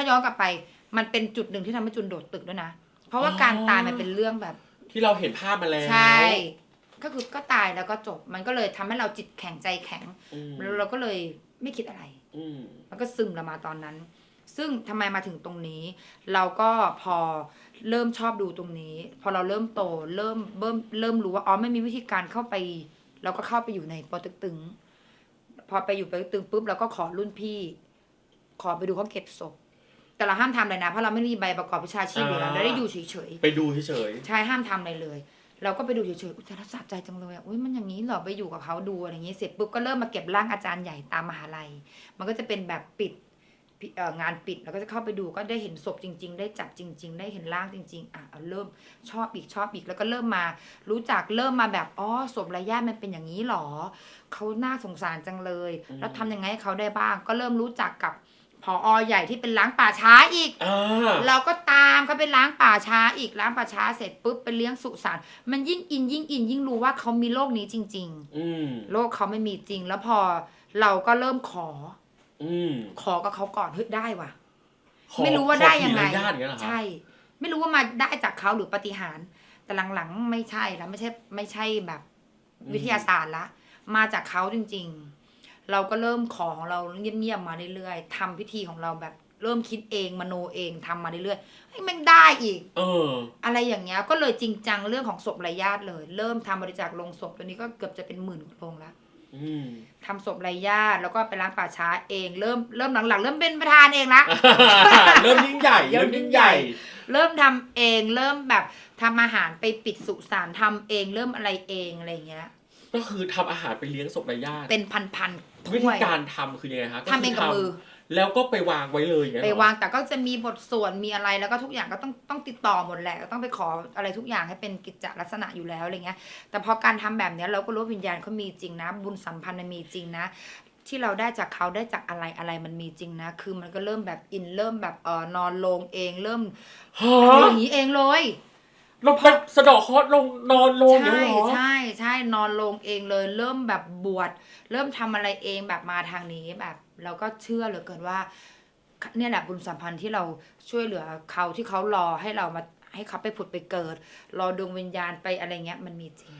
าย้อนกลับไป มันเป็นจุดหนึ่งที่ทำให้จุนโดดตึกด้วยนะ เพราะว่าการตายมันเป็นเรื่องแบบ ที่เราเห็นภาพมาแล้วใช่ ก็คือก็ตายแล้วก็จบ มันก็เลยทำให้เราจิตแข็งใจแข็ง อืมแล้วเราก็เลยไม่คิดอะไร อืมมันก็ซึมเรามาตอนนั้น ซึ่งทำไมมาถึงตรงนี้ เราก็พอเริ่มชอบดูตรงนี้ พอเราเริ่มโต เริ่มเริ่มเริ่มรู้ว่าอ๋อไม่มีวิธีการเข้าไป เราก็เข้าไปอยู่ในปอตึกตึง พอไปอยู่ปอตึกตึงปุ๊บเราก็ขอรุ่นพี่ ขอไปดูเขาเก็บศพ แต่เราห้ามทำเลยนะ เพราะเราไม่มีใบประกอบวิชาชีพอยู่แล้วเราได้อยู่เฉยๆไปดูเฉยใช่ห้ามทำอะไรเลย เราก็ไปดูเฉยๆอุยแต่เราสะใจจังเลยอะอุ้ยมันอย่างนี้เหรอไปอยู่กับเขาดูอะไรอย่างนี้เสร็จปุ๊บก็เริ่มมาเก็บร่างอาจารย์ใหญ่ตามมหาลัย มันก็จะเป็นแบบปิดปิดเอ่องานปิดแล้วก็จะเข้าไปดูก็ได้เห็นศพจริง ๆ ได้จับจริง ๆ ได้เห็นร่างจริง ๆ อะเอาเริ่มชอบอีกชอบอีกแล้วก็เริ่มมารู้จักเริ่มมาแบบอ๋อศพระยะมันเป็นอย่างนี้เหรอเขาน่าสงสารจังเลย แล้วทำยังไงให้เขาได้บ้าง ก็เริ่มรู้จักกับ พออใหญ่ที่เป็นล้างป่าช้าอีกๆอ่า เราก็ตามเขาไปล้างป่าช้าอีกล้างป่าช้าเสร็จปุ๊บไปเลี้ยงสุสานมันยิ่งอินยิ่งอินยิ่งรู้ว่าเขามีโลกนี้จริง อืม ๆโลกเขาไม่มีจริง แล้วพอเราก็เริ่มขอ อืมขอกับเขาก่อนเฮ้ยได้ว่ะ ขอไม่รู้ว่าได้ยังไงขอผีรายญาติอย่างเงี้ยเหรอคะใช่ ไม่รู้ว่ามาได้จากเขาหรือปาฏิหารย์แต่หลังๆ ไม่ใช่แล้วไม่ใช่ไม่ใช่แบบวิทยาศาสตร์ละ มาจากเขาจริง ๆ เราก็เริ่มขอของเราเงียบๆมาเรื่อยๆทำพิธีของเราแบบเริ่มคิดเองมโนเองทำมาเรื่อยๆเฮ้ยมันได้อีก เออ อะไรอย่างเงี้ยก็เลยจริงจังเรื่องของศพรายญาติเลย เริ่มทำบริจาคลงศพตัวนี้ก็เกือบจะเป็นหมื่นกว่าโรงแล้วอืมทำศพรายญาติแล้วก็ไปล้างป่าช้าเองเริ่มเริ่มหลังๆเริ่มเป็นประธานเองละเริ่มยิ่งใหญ่เริ่เริ่มมยิ่ยิ่งงใหใหญ่ญ่ เริ่มทำเองเริ่มแบบทำอาหารไปปิดสุสานทำเองเริ่มอะไรเองอะไรอย่างเงี้ย ก็คือทำอาหารไปเลี้ยงศพรายญาติเป็นพันๆวิถ้ธีวย การทำคือยังไงคะทำเองกับมือ แล้วก็ไปวางไว้เลยอย่างเงี้ยไปเหรอวางแต่ก็จะมีบทส่วนมีอะไรแล้วก็ทุกอย่างก็ต้องต้องติดต่อหมดแหละก็ต้องไปขออะไรทุกอย่างให้เป็นกิจจลักษณะอยู่แล้วอะไรเงี้ย แต่พอการทำแบบเนี้ยเราก็รู้ว่าวิญญาณเขามีจริงนะ บุญสัมพันธ์มันมีจริงนะ ที่เราได้จากเขาได้จากอะไรอะไรมันมีจริงนะ คือมันก็เริ่มแบบอินเริ่มแบบเออนอนลงเองเริ่มฮะอย่างนี้เองเลย เราไปสะเดอกเคราะห์ลงนอนลงอย่างใช่เงี้ยเหรอ ใช่ใช่นอนลงเองเลย เริ่มแบบบวชเริ่มทำอะไรเองแบบมาทางนี้แบบ เราก็เชื่อเหลือเกินว่า เนี่ยแหละบุญสัมพันธ์ที่เราช่วยเหลือเขาที่เขารอให้เรามาให้เขาไปผุดไปเกิด รอดวงวิญญาณไปอะไรเงี้ยมันมีจริง